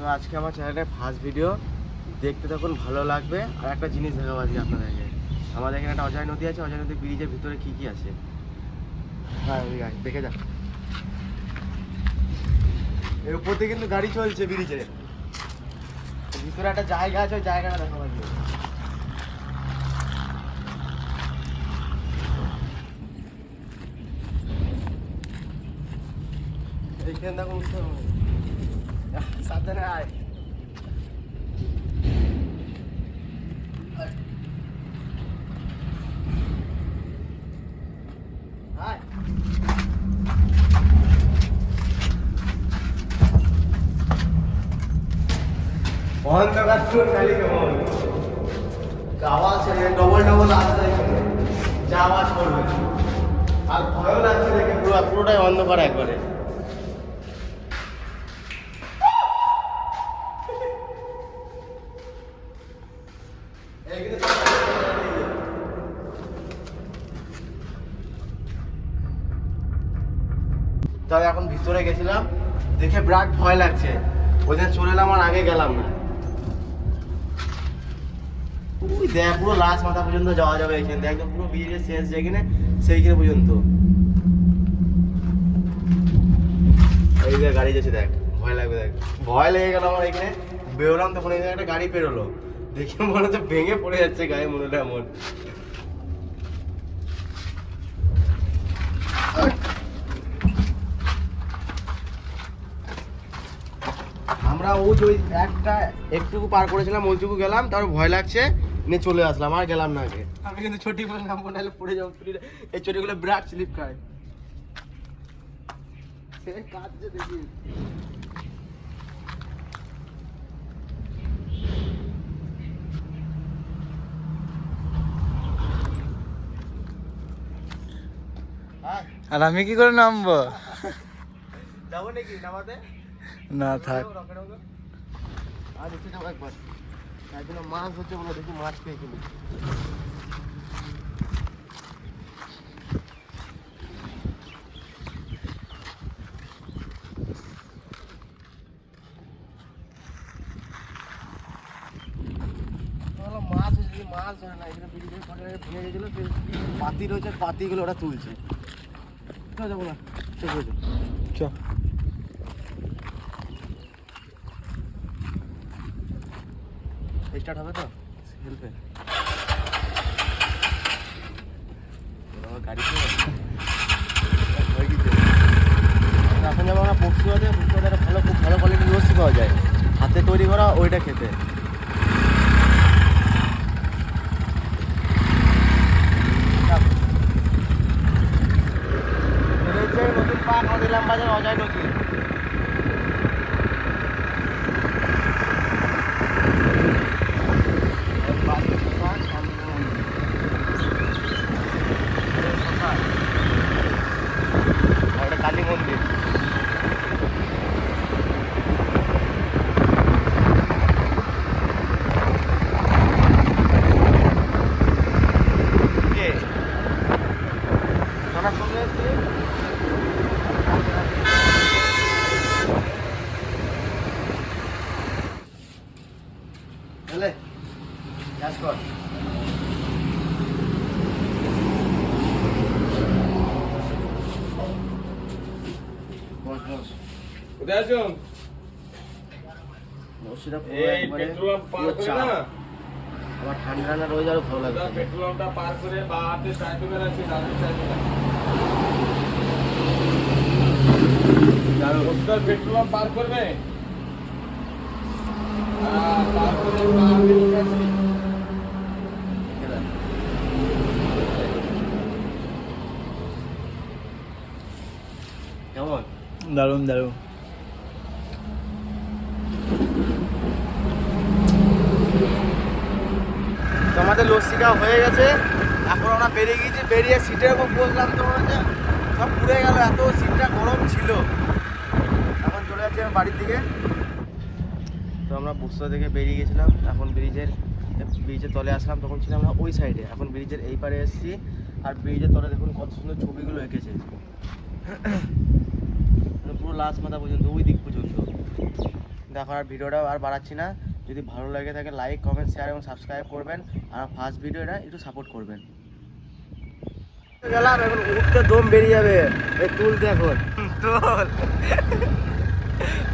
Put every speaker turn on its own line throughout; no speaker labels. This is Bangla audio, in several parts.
তো আজকে আমার চ্যানেলে ফার্স্ট ভিডিও দেখতে তখন ভালো লাগবে। আর একটা জিনিস দেখাবো আজকে আপনাদেরকে। আমাদের এখানে একটা অজয় নদী আছে অজয় নদী ব্রিজের ভিতরে কী কী আছে? হ্যাঁ দেখে যা এর উপর দিয়ে কিন্তু গাড়ি চলছে ব্রিজে ভিতরে একটা জায়গা আছে ওই জায়গাটা দেখাবো আজকে। এইখানে দেখো উঠতে হবে। আহ, সাবধানে আয়। অন্ধকার চোর খালি কেমন আওয়াজ ডবল ডবল আসতে যা আওয়াজ করবে আর ভয়ও লাগছে দেখে পুরো পুরোটাই অন্ধকার একবারে তবে এখন ভিতরে গেছিলাম, দেখে বিরাট ভয় লাগছে। ওই জন্য চলে এলাম আর আগে গেলাম না। ওই দেখ, পুরো লাস্ট মাথা পর্যন্ত যাওয়া যাবে এখান থেকে, একদম পুরো ব্রিজের শেষ যেখানে, সেইখানে পর্যন্ত। এই গাড়ি যাচ্ছে, দেখ, ভয় লাগবে, দেখ। ভয় লেগে গেল আমার এখানে। বেরোলাম, তখন এখানে একটা গাড়ি বেরোলো দেখে মনে হচ্ছে ভেঙে পড়ে যাচ্ছে গায়ে মনে হয় এমন। আমরা ওই যে ওই একটা একটুকু পার করেছিলাম ওইটুকু গেলাম তারপর ভয় লাগছে নিয়ে চলে আসলাম আর গেলাম না আগে। আমি কিন্তু ছোটি বলে নামবো নাহলে পড়ে যাব এই চটিগুলো বিরাট স্লিপ খায়। সে কাঁদছে দেখি আয়,
আর আমি কি করে নামবো?
যাব নাকি? নামাতে?
না থাক।
আজ একটু যাব একবার। একদিন মাছ হচ্ছে বলে দেখি মাছ পেয়ে কিনি ভাবলাম মাছ হচ্ছে যে মাছ ধরে না এখানে ব্রিজের পাড়ে ভেঙে গেছিল পাতি রয়েছে পাতিগুলো ওরা তুলছে। চল যাব না।
চ
স্টার্ট হবে তো? হেল্পে গাড়ি এখন যাব আমরা পড়শুয়াতে একটা ভালো খুব ভালো কোয়ালিটির লস্যি পাওয়া যায়। হাতে তৈরি করা ওইটা খেতে এটা হচ্ছে ইলাম বাজার অজয় নদী
কোথায় আছো
লস্যিটা পুরো একবারে
পেট্রোল পাম্প
পুরো চাপ। আমার ঠান্ডা ঠান্ডা রোজ আরও ভালো লাগবে
পেট্রোল পাম্পটা পার করে বা হাতে আছে পেট্রোল পাম্প পার করবে? পার করে বা হাতে
কেমন?
দারুণ দারুণ।
আমাদের লস্যি খাওয়া হয়ে গেছে। এখন আমরা বেরিয়ে গিয়েছি, বেরিয়ে সিটের উপর বসলাম তো মনে সব পুড়ে গেল, এত সিটটা গরম ছিল। এখন চলে যাচ্ছি আমি বাড়ির দিকে। তো আমরা বুসা থেকে বেরিয়ে গেছিলাম, এখন ব্রিজের ব্রিজের তলে আসলাম, তখন ছিলাম আমরা ওই সাইডে। এখন ব্রিজের এই পারে এসেছি, আর ব্রিজের তলে দেখুন কত সুন্দর ছবিগুলো এঁকেছে। মানে পুরো লাস্ট মাথা পর্যন্ত, ওই দিক পর্যন্ত। দেখো, আর ভিডিওটা আর বাড়াচ্ছি না। যদি ভালো লাগে থাকে লাইক কমেন্ট শেয়ার এবং সাবস্ক্রাইব করবেন। আর ফার্স্ট ভিডিওটা একটু সাপোর্ট করবেন। গেলাম এখন উঠতে দম বেরিয়ে যাবে। এই তুলতে এখন। তুল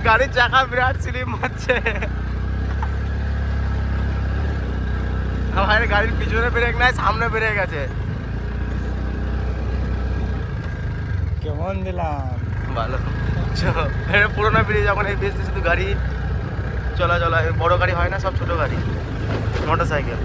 গাড়ির চাকা বিরাট স্লিপ মারছে। আমার গাড়ির পিছনে ব্রেক নাই সামনে ব্রেক আছে।
কেমন দিলাম?
ভালো। পুরোনো ব্রিজ যখন এই ব্রিজতে শুধু গাড়ি চলা চলা বড় গাড়ি হয় না সব ছোট গাড়ি। Motor cycle